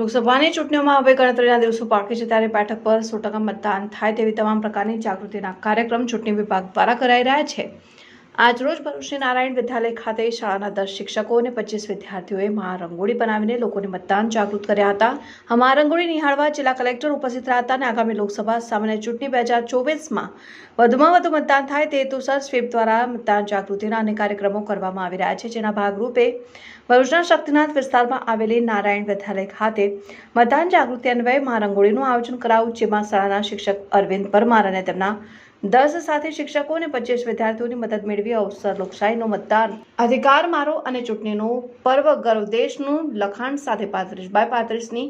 લોકસભાની ચૂંટણીઓમાં હવે ગણતરીના દિવસો બાકી છે ત્યારે બેઠક પર સો મતદાન થાય તેવી તમામ પ્રકારની જાગૃતિના કાર્યક્રમ ચૂંટણી વિભાગ દ્વારા કરાઈ રહ્યા છે. આજરોજ ભરૂચની નારાયણ વિદ્યાલય ખાતે શાળાના દસ શિક્ષકો અને પચીસ વિદ્યાર્થીઓએ મહારંગોળી બનાવીને લોકોને મતદાન જાગૃત કર્યા હતા. આ મહારંગોળી નિહાળવા જિલ્લા કલેક્ટર ઉપસ્થિત રહ્યા હતા અને આગામી લોકસભા સામાન્ય ચૂંટણી બે હજાર ચોવીસમાં વધુમાં વધુ મતદાન થાય તે હેતુસર સ્વીપ દ્વારા મતદાન જાગૃતિના અનેક કાર્યક્રમો કરવામાં આવી રહ્યા છે, જેના ભાગરૂપે ભરૂચના શક્તિનાથ વિસ્તારમાં આવેલી નારાયણ વિદ્યાલય ખાતે મતદાન જાગૃતિ અન્વયે મહારંગોળીનું આયોજન કરાયું, જેમાં શાળાના શિક્ષક અરવિંદ પરમાર અને તેમના દસ સાથે શિક્ષકો અને પચીસ વિદ્યાર્થીઓની મદદ મેળવી અવસર લોકશાહીનો મતદાન. અધિકાર મારો અને ચૂંટણીનું પર્વ ગર્વ દેશનું લખાણ સાથે પાંત્રીસ બાય પાંત્રીસની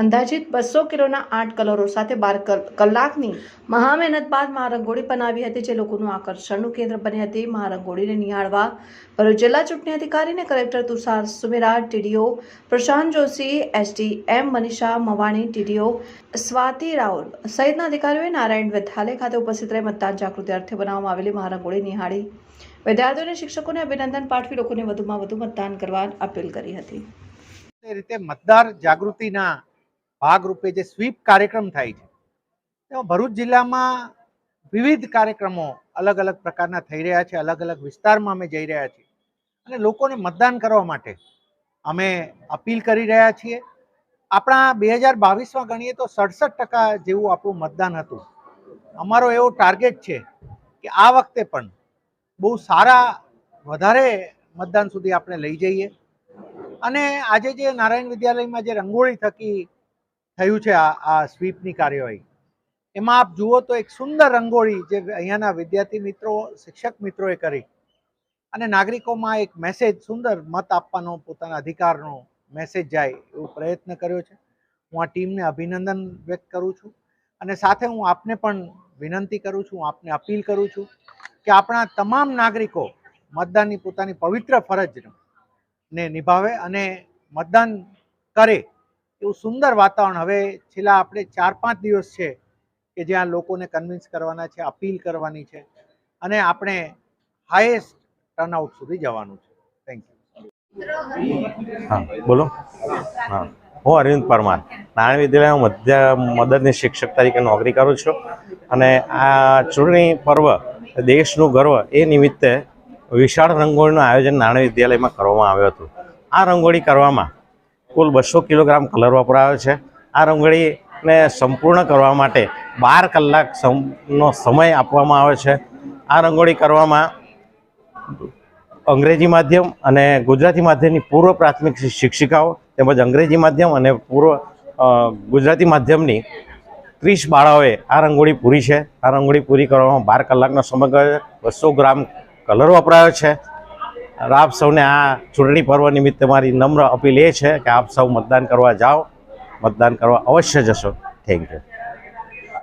અંદાજિત બસો કિલોના આઠ કલરો સાથે બાર કલાકની મહામહેનત બાદ મહારંગોળી બનાવી હતી જે લોકોનું આકર્ષણનું કેન્દ્ર બની હતી. મહારંગોળીને નિહાળવા ભરૂચ જિલ્લા ચૂંટણી અધિકારીને collector Tushar Sumera, TDO Prashant Joshi SD M Manisha Mavani, TDO Swati Raul સહિતના અધિકારીઓએ નારાયણ વિદ્યાલય ખાતે ઉપસ્થિત રહી મતદાન જાગૃતિ અર્થે બનાવવામાં આવેલી મહારંગોળી નિહાળી. વિદ્યાર્થીઓને, શિક્ષકોને અભિનંદન પાઠવી લોકોને વધુમાં વધુ મતદાન કરવા અપીલ કરી હતી. રીતે મતદાર જાગૃતિના ભાગરૂપે જે સ્વીપ કાર્યક્રમ થાય છે, તેમાં ભરૂચ જિલ્લામાં વિવિધ કાર્યક્રમો અલગ અલગ પ્રકારના થઈ રહ્યા છે, અલગ અલગ વિસ્તારમાં અમે જઈ રહ્યા છીએ. અને લોકોને મતદાન કરવા માટે અમે અપીલ કરી રહ્યા છીએ. આપણા બે હજાર બાવીસમાં ગણીએ તો સડસઠ ટકા જેવું આપણું મતદાન હતું. અમારો એવો ટાર્ગેટ છે કે આ વખતે પણ બહુ સારા વધારે મતદાન સુધી આપણે લઈ જઈએ. અને આજે જે નારાયણ વિદ્યાલયમાં જે રંગોળી થકી થયું છે આ આ સ્વીપની કાર્યવાહી. એમાં આપ જુઓ તો એક સુંદર રંગોળી જે અહીંયાના વિદ્યાર્થી મિત્રો, શિક્ષક મિત્રોએ કરી. અને નાગરિકોમાં એક મેસેજ સુંદર મત આપવાનો પોતાના અધિકારનો મેસેજ જાય એવો પ્રયત્ન કર્યો છે. હું આ ટીમને અભિનંદન વ્યક્ત કરું છું. અને સાથે હું આપને પણ વિનંતી કરું છું, આપને અપીલ કરું છું કે આપણા તમામ નાગરિકો મતદાનની પોતાની પવિત્ર ફરજ ને નિભાવે અને મતદાન કરે એવું સુંદર વાતાવરણ. હવે છેલ્લા આપણે ચાર પાંચ દિવસ છે કે જ્યાં લોકોને કન્વિન્સ કરવાના છે અપીલ કરવાની છે અને આપણે હાઈએસ્ટ ટર્નઆઉટ સુધી જવાનું છે. થેન્ક યુ હા, બોલો. હા. હું અરવિંદ પરમાર નારાયણ વિદ્યાલયમાં મધ્ય, મદદની શિક્ષક તરીકે નોકરી કરું છું અને આ ચૂંટણી પર્વ, દેશનું ગર્વ એ નિમિત્તે વિશાળ રંગોળીનું આયોજન નાણાં વિદ્યાલયમાં કરવામાં આવ્યું હતું. આ રંગોળી કરવામાં કુલ બસો કિલોગ્રામ કલર વપરાયો છે. આ રંગોળીને સંપૂર્ણ કરવા માટે બાર કલાક સમ- નો સમય આપવામાં આવે છે. આ રંગોળી કરવામાં અંગ્રેજી માધ્યમ અને ગુજરાતી માધ્યમની પૂર્વ પ્રાથમિક શિક્ષિકાઓ તેમજ અંગ્રેજી માધ્યમ અને પૂર્વ ગુજરાતી માધ્યમની ત્રીસ બાળાઓએ આ રંગોળી પૂરી છે. આ રંગોળી પૂરી કરવામાં બાર કલાકનો સમય ગયો બસો ગ્રામ કલર વપરાયો છે. આપ સૌને આ ચૂંટણી પર્વ નિમિત્તે મારી નમ્ર અપીલ એ છે કે આપ સૌ મતદાન કરવા જાઓ, મતદાન કરવા અવશ્ય જશો. Thank you